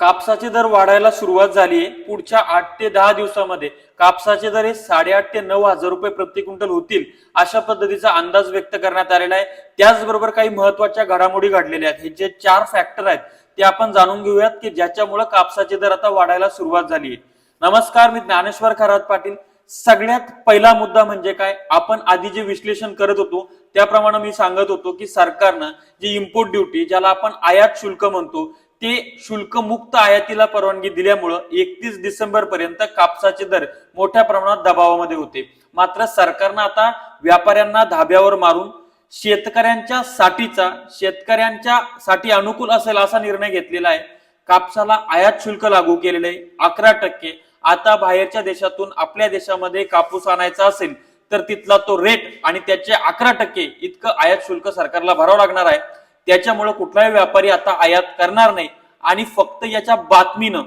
कापसाचे दर वाढायला सुरुवात झाली आहे. पुढच्या आठ ते दहा दिवसामध्ये कापसाचे दर हे साडेआठ ते नऊ हजार रुपये प्रति क्विंटल होतील अशा पद्धतीचा अंदाज व्यक्त करण्यात आलेला आहे. त्याचबरोबर काही महत्त्वाच्या घडामोडी घडलेल्या आहेत. हे जे चार फॅक्टर आहेत ते आपण जाणून घेऊयात की ज्याच्यामुळे कापसाचे दर आता वाढायला सुरुवात झाली आहे. नमस्कार मी ज्ञानेश्वर खरात पाटील. सगळ्यात पहिला मुद्दा म्हणजे काय? आपण आधी जे विश्लेषण करत होतो त्याप्रमाणे मी सांगत होतो की सरकारनं जी इम्पोर्ट ड्युटी ज्याला आपण आयात शुल्क म्हणतो ते शुल्क मुक्त आयातीला परवानगी दिल्यामुळं एकतीस डिसेंबर पर्यंत कापसाचे दर मोठ्या प्रमाणात दबावामध्ये होते. मात्र सरकारनं आता व्यापाऱ्यांना धाब्यावर मारून शेतकऱ्यांच्या साठीचा शेतकऱ्यांच्या साठी अनुकूल असेल असा निर्णय घेतलेला आहे. कापसाला आयात शुल्क लागू केलेलं आहे अकरा टक्के. आता बाहेरच्या देशातून आपल्या देशामध्ये कापूस आणायचा असेल तर तिथला तो रेट आणि त्याचे अकरा टक्के इतकं आयात शुल्क सरकारला भरावं लागणार आहे. त्याच्यामुळे कुठलाही व्यापारी आता आयात करणार नाही. आणि फक्त याच्या बातमीनं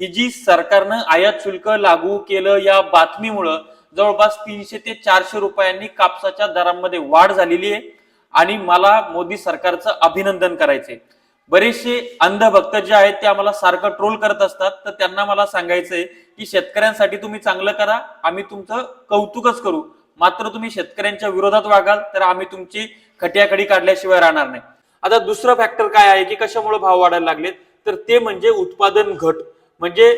ही जी सरकारनं आयात शुल्क लागू केलं या बातमीमुळं जवळपास तीनशे ते चारशे रुपयांनी कापसाच्या दरांमध्ये वाढ झालेली आहे. आणि मला मोदी सरकारचं अभिनंदन करायचंय. बरेचसे अंधभक्त जे आहेत ते आम्हाला सारखं ट्रोल करत असतात. तर त्यांना मला सांगायचंय की शेतकऱ्यांसाठी तुम्ही चांगलं करा. आम्ही तुमचं कौतुकच करू. मात्र तुम्ही शेतकऱ्यांच्या विरोधात वागाल तर आम्ही तुमची खटियाखडी काढल्याशिवाय राहणार नाही. आता दुसरं फॅक्टर काय आहे की कशामुळे भाव वाढायला लागलेत? तर ते म्हणजे उत्पादन घट. म्हणजे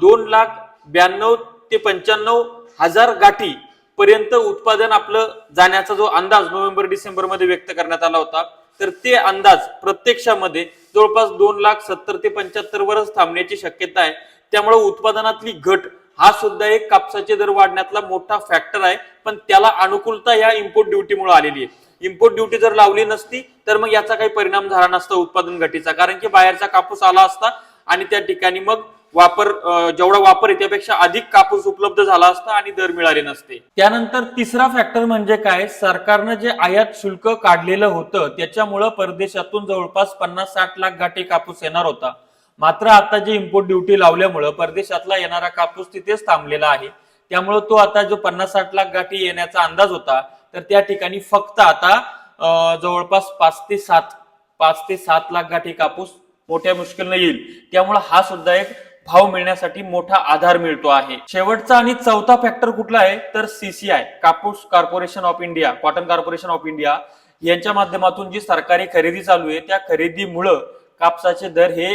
दोन लाख ब्याण्णव ते पंच्याण्णव हजार गाठी पर्यंत उत्पादन आपलं जाण्याचा जो अंदाज नोव्हेंबर डिसेंबरमध्ये व्यक्त करण्यात आला होता तर ते अंदाज प्रत्यक्षामध्ये जवळपास दोन लाख सत्तर ते पंच्याहत्तर वरच थांबण्याची शक्यता आहे. त्यामुळे उत्पादनातली घट हा सुद्धा एक कापसाचे दर वाढण्यातला मोठा फॅक्टर आहे पण त्याला अनुकूलता या इम्पोर्ट ड्युटीमुळे आलेली आहे. इम्पोर्ट ड्युटी जर लावली नसती तर मग याचा काही परिणाम झाला नसता उत्पादन घटीचा. कारण की बाहेरचा कापूस आला असता आणि त्या ठिकाणी मग वापर जेवढा वापर आहे त्यापेक्षा अधिक कापूस उपलब्ध झाला असता आणि दर मिळाले नसते. त्यानंतर तिसरा फॅक्टर म्हणजे काय? सरकारनं जे आयात शुल्क काढलेलं होतं त्याच्यामुळं परदेशातून जवळपास पन्नास साठ लाख गाठी कापूस येणार होता. मात्र आता जे इम्पोर्ट ड्युटी लावल्यामुळं परदेशातला येणारा कापूस तिथेच थांबलेला आहे. त्यामुळे तो आता जो पन्नास साठ लाख गाठी येण्याचा अंदाज होता तर त्या ठिकाणी फक्त आता जवळपास पाच ते सात पाच ते सात लाख गाठी कापूस मोठ्या मुश्किलने येईल. त्यामुळे हा सुद्धा एक भाव मिळण्यासाठी मोठा आधार मिळतो आहे. शेवटचा आणि चौथा फॅक्टर कुठला आहे? तर सीसीआय कापूस corporation of India cotton corporation of India यांच्या माध्यमातून जी सरकारी खरेदी चालू आहे त्या खरेदीमुळं कापसाचे दर हे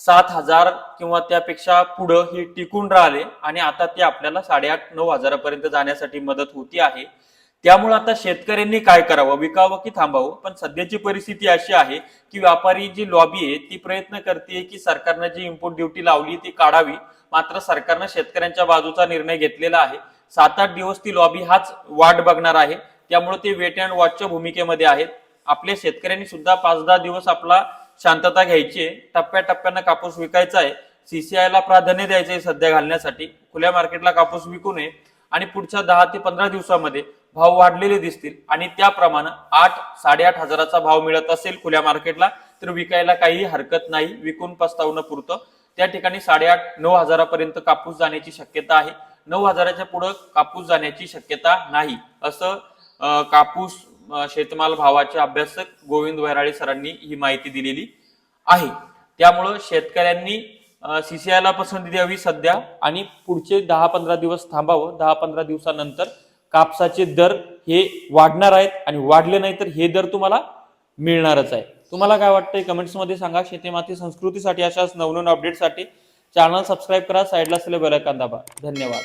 सात हजार किंवा त्यापेक्षा पुढं हे टिकून राहिले आणि आता ते आपल्याला साडेआठ नऊ हजारापर्यंत जाण्यासाठी मदत होती आहे. त्यामुळे आता शेतकऱ्यांनी काय करावं? विकावं की थांबावं? पण सध्याची परिस्थिती अशी आहे की व्यापारी जी लॉबी आहे ती प्रयत्न करते की सरकारनं जी इम्पोर्ट ड्युटी लावली ती काढावी. मात्र सरकारनं शेतकऱ्यांच्या बाजूचा निर्णय घेतलेला आहे. सात आठ दिवस ती लॉबी हाच वाट बघणार आहे. त्यामुळे ते वेट अँड वॉचच्या भूमिकेमध्ये आहेत. आपल्या शेतकऱ्यांनी सुद्धा पाच दहा दिवस आपला शांतता घ्यायची आहे. टप्प्याटप्प्यानं कापूस विकायचा आहे. सीसीआयला प्राधान्य द्यायचं आहे सध्या घालण्यासाठी. खुल्या मार्केटला कापूस विकू नये. आणि पुढच्या दहा ते पंधरा दिवसामध्ये भाव वाढलेले दिसतील आणि त्याप्रमाणे आठ साडेआठ हजाराचा भाव मिळत असेल खुल्या मार्केटला तर विकायला काही हरकत नाही विकून पस्तावणं पुरतं. त्या ठिकाणी साडेआठ नऊ हजारापर्यंत कापूस जाण्याची शक्यता आहे. नऊ हजाराच्या पुढे कापूस जाण्याची शक्यता नाही असं कापूस शेतमाल भावाचे अभ्यासक गोविंद वैराळे सरांनी ही माहिती दिलेली आहे. त्यामुळं शेतकऱ्यांनी सीसीआयला पसंती द्यावी सध्या आणि पुढचे दहा पंधरा दिवस थांबावं. दहा पंधरा दिवसानंतर कापसाचे दर हे वाढणार आहेत आणि वाढले नाही तर हे दर तुम्हाला मिळणारच आहे. तुम्हाला काय वाटतंय? कमेंट्समध्ये सांगा. शेतीमाती संस्कृतीसाठी अशाच नवनवीन अपडेटसाठी चॅनल सबस्क्राईब करा. साईडला असलेले बेल दाबा. धन्यवाद.